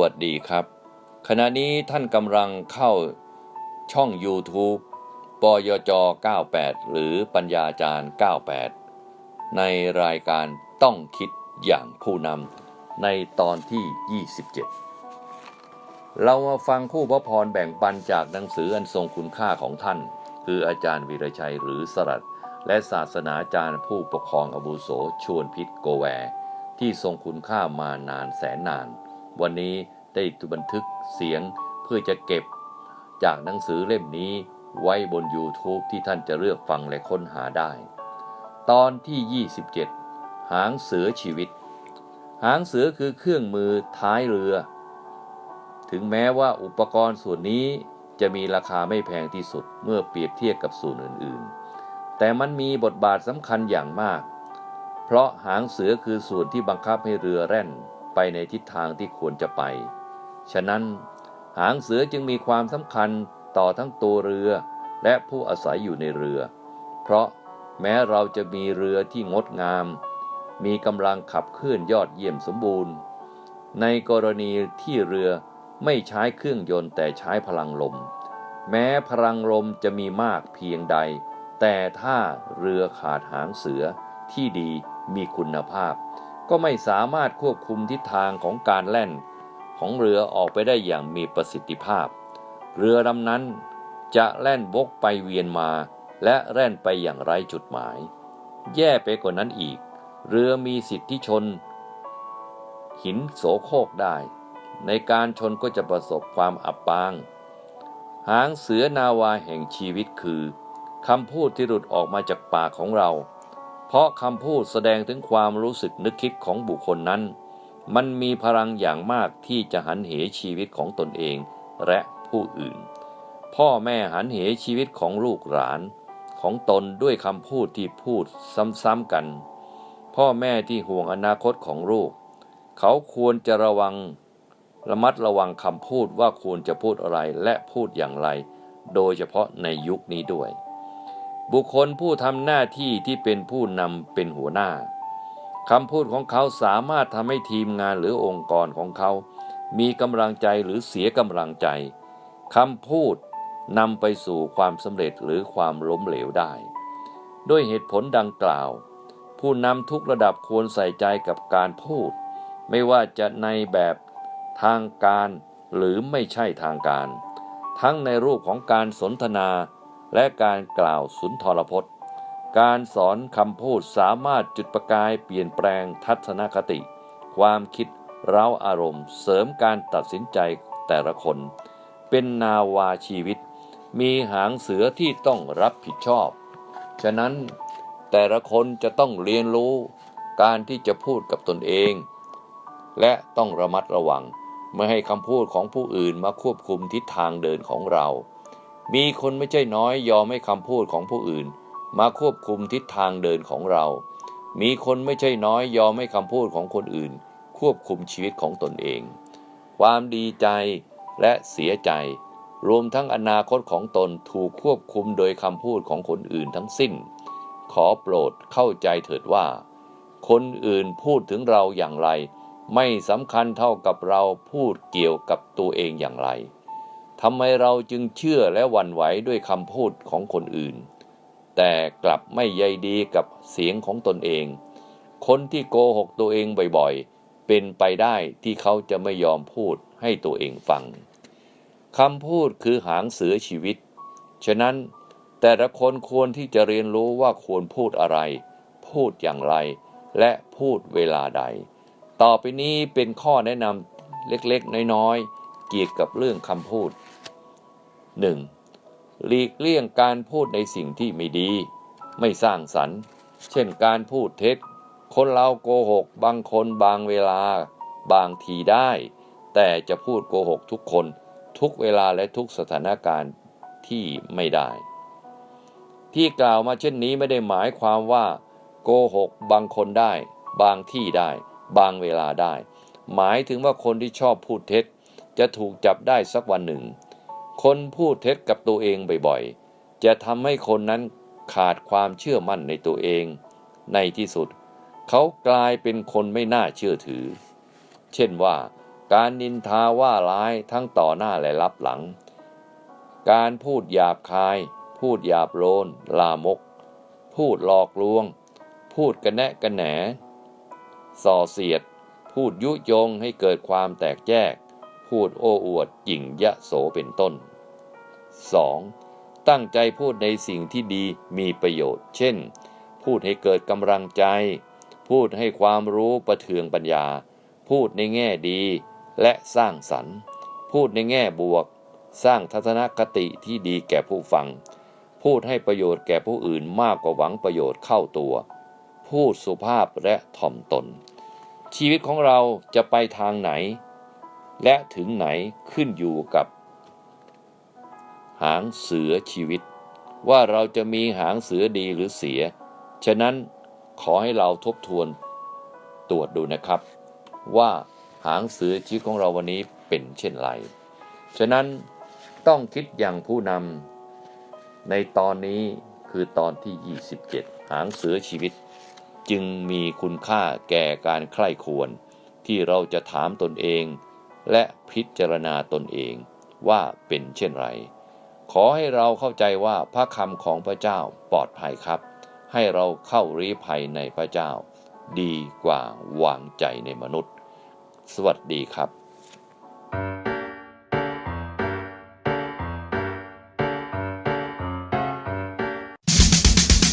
วัสดีครับ ขณะนี้ท่านกำลังเข้าช่อง YouTube ปยจ 98 หรือปัญญาจารย์ 98 ในรายการต้องคิดอย่างผู้นำในตอนที่ 27 เรามาฟังคู่พระพรแบ่งปันจากหนังสืออันทรงคุณค่าของท่าน คืออาจารย์วีรชัยหรือสรัตและศาสนาจารย์ผู้ปกครองอาวุโสชวนพิษโกแว ที่ทรงคุณค่ามานานแสนนาน วันนี้ได้บันทึกเสียงเพื่อจะเก็บ จากหนังสือเล่มนี้ไว้บน YouTube ที่ท่านจะเลือกฟังและค้นหาได้ ตอนที่ 27 หางเสือชีวิต หางเสือคือเครื่องมือท้ายเรือ ถึงแม้ว่าอุปกรณ์ส่วนนี้จะมีราคาไม่แพงที่สุดเมื่อเปรียบเทียบกับส่วนอื่น ๆ แต่มันมีบทบาทสำคัญอย่างมาก เพราะหางเสือคือส่วนที่บังคับให้เรือแล่น ไปในทิศทางที่ควรจะไป ฉะนั้นหางเสือจึงมีความสำคัญต่อทั้งตัวเรือและผู้อาศัยอยู่ในเรือ เพราะแม้เราจะมีเรือที่งดงาม มีกำลังขับเคลื่อนยอดเยี่ยมสมบูรณ์ ในกรณีที่เรือไม่ใช้เครื่องยนต์แต่ใช้พลังลม แม้พลังลมจะมีมากเพียงใด แต่ถ้าเรือขาดหางเสือที่ดีมีคุณภาพ ก็ไม่สามารถควบคุมทิศทางของการแล่น ของเรือออกไปได้อย่างมีประสิทธิภาพ เรือลำนั้นจะแล่นวกไปเวียนมา และแล่นไปอย่างไร้จุดหมาย แย่ไปกว่านั้นอีก เรือมีสิทธิชน หินโสโครกได้ ในการชนก็จะประสบความอับปาง หางเสือนาวาแห่งชีวิตคือคำพูดที่หลุดออกมาจากปากของเรา เพราะคำพูดแสดงถึงความรู้สึกนึกคิดของบุคคลนั้น มันมีพลังอย่างมากที่จะหันเหชีวิตของตนเองและผู้อื่น พ่อแม่หันเหชีวิตของลูกหลานของตนด้วยคำพูดที่พูดซ้ำๆกัน พ่อแม่ที่ห่วงอนาคตของลูก เขาควรจะระวังระมัดระวังคำพูดว่าควรจะพูดอะไรและพูดอย่างไร โดยเฉพาะในยุคนี้ด้วย บุคคลผู้ทำหน้าที่ที่เป็นผู้นำเป็นหัวหน้าคำพูดของเขาสามารถทำให้ทีมงานหรือองค์กรของเขา มีกำลังใจหรือเสียกำลังใจคำพูดนำไปสู่ความสำเร็จหรือความล้มเหลวได้ ด้วยเหตุผลดังกล่าว ผู้นำทุกระดับควรใส่ใจกับการพูด ไม่ว่าจะในแบบทางการหรือไม่ใช่ทางการ ทั้งในรูปของการสนทนา และการกล่าวสุนทรพจน์ การสอนคำพูดสามารถจุดประกายเปลี่ยนแปลงทัศนคติ ความคิดเร้าอารมณ์ เสริมการตัดสินใจแต่ละคน เป็นนาวาชีวิต มีหางเสือที่ต้องรับผิดชอบ ฉะนั้นแต่ละคนจะต้องเรียนรู้การที่จะพูดกับตนเอง และต้องระมัดระวัง ไม่ให้คำพูดของผู้อื่นมาควบคุมทิศทางเดินของเรา มีคนไม่ใช่น้อยยอมให้คำพูดของผู้อื่น มาควบคุมทิศทางเดินของเรา มีคนไม่ใช่น้อยยอมให้คำพูดของคนอื่น ควบคุมชีวิตของตนเอง ความดีใจและเสียใจ รวมทั้งอนาคตของตนถูกควบคุมโดยคำพูดของคนอื่นทั้งสิ้น ขอโปรดเข้าใจเถิดว่า คนอื่นพูดถึงเราอย่างไร ไม่สำคัญเท่ากับเราพูดเกี่ยวกับตัวเองอย่างไร ทำไมเราจึงเชื่อและหวั่นไหวด้วยคำพูดของคนอื่น แต่กลับไม่ใยดีกับเสียงของตนเอง คนที่โกหกตัวเองบ่อยๆ เป็นไปได้ที่เขาจะไม่ยอมพูดให้ตัวเองฟังคำพูดคือหางเสือชีวิต ฉะนั้นแต่ละคนควรที่จะเรียนรู้ว่าควรพูดอะไร พูดอย่างไร และพูดเวลาใด ต่อไปนี้เป็นข้อแนะนำเล็กๆ น้อยๆ เกี่ยวกับเรื่องคำพูด 1. หลีกเลี่ยงการพูดในสิ่งที่ไม่ดี ไม่สร้างสรรค์ เช่นการพูดเท็จ คนเราโกหกบางคนบางเวลา บางทีได้ แต่จะพูดโกหกทุกคน ทุกเวลาและทุกสถานการณ์ที่ไม่ได้ ที่กล่าวมาเช่นนี้ไม่ได้หมายความว่า โกหกบางคนได้ บางที่ได้ บางเวลาได้ หมายถึงว่าคนที่ชอบพูดเท็จ จะถูกจับได้สักวันหนึ่ง คนพูดเท็จกับตัวเองบ่อยๆ จะทำให้คนนั้นขาดความเชื่อมั่นในตัวเอง ในที่สุด เขากลายเป็นคนไม่น่าเชื่อถือ เช่นว่า การนินทาว่าร้ายทั้งต่อหน้าและรับหลัง การพูดหยาบคาย พูดหยาบโลน ลามก พูดหลอกลวง พูดกระแนะกระแหนส่อเสียด พูดยุยงให้เกิดความแตกแยก พูดโอ้อวดหยิ่งยะโสเป็นต้น 2. ตั้งใจพูดในสิ่งที่ดีมีประโยชน์ เช่น พูดให้เกิดกำลังใจ พูดให้ความรู้ประเทืองปัญญา พูดในแง่ดีและสร้างสรรค์ พูดในแง่บวก สร้างทัศนคติที่ดีแก่ผู้ฟัง พูดให้ประโยชน์แก่ผู้อื่นมากกว่าหวังประโยชน์เข้าตัว พูดสุภาพและถ่อมตน ชีวิตของเราจะไปทางไหน และถึงไหนขึ้นอยู่กับ หางเสือชีวิต ว่าเราจะมีหางเสือดีหรือเสีย ฉะนั้นขอให้เราทบทวนตรวจดูนะครับ ว่าหางเสือชีวิตของเราวันนี้เป็นเช่นไร ฉะนั้นต้องคิดอย่างผู้นำในตอนนี้คือตอนที่ 27 หางเสือชีวิต จึงมีคุณค่าแก่การใคร่ควร ที่เราจะถามตนเอง และพิจารณาตนเองว่าเป็นเช่นไร ขอให้เราเข้าใจว่าพระคำของพระเจ้าปลอดภัยครับ ให้เราเข้ารีภัยในพระเจ้า ดีกว่าวางใจในมนุษย์ สวัสดีครับ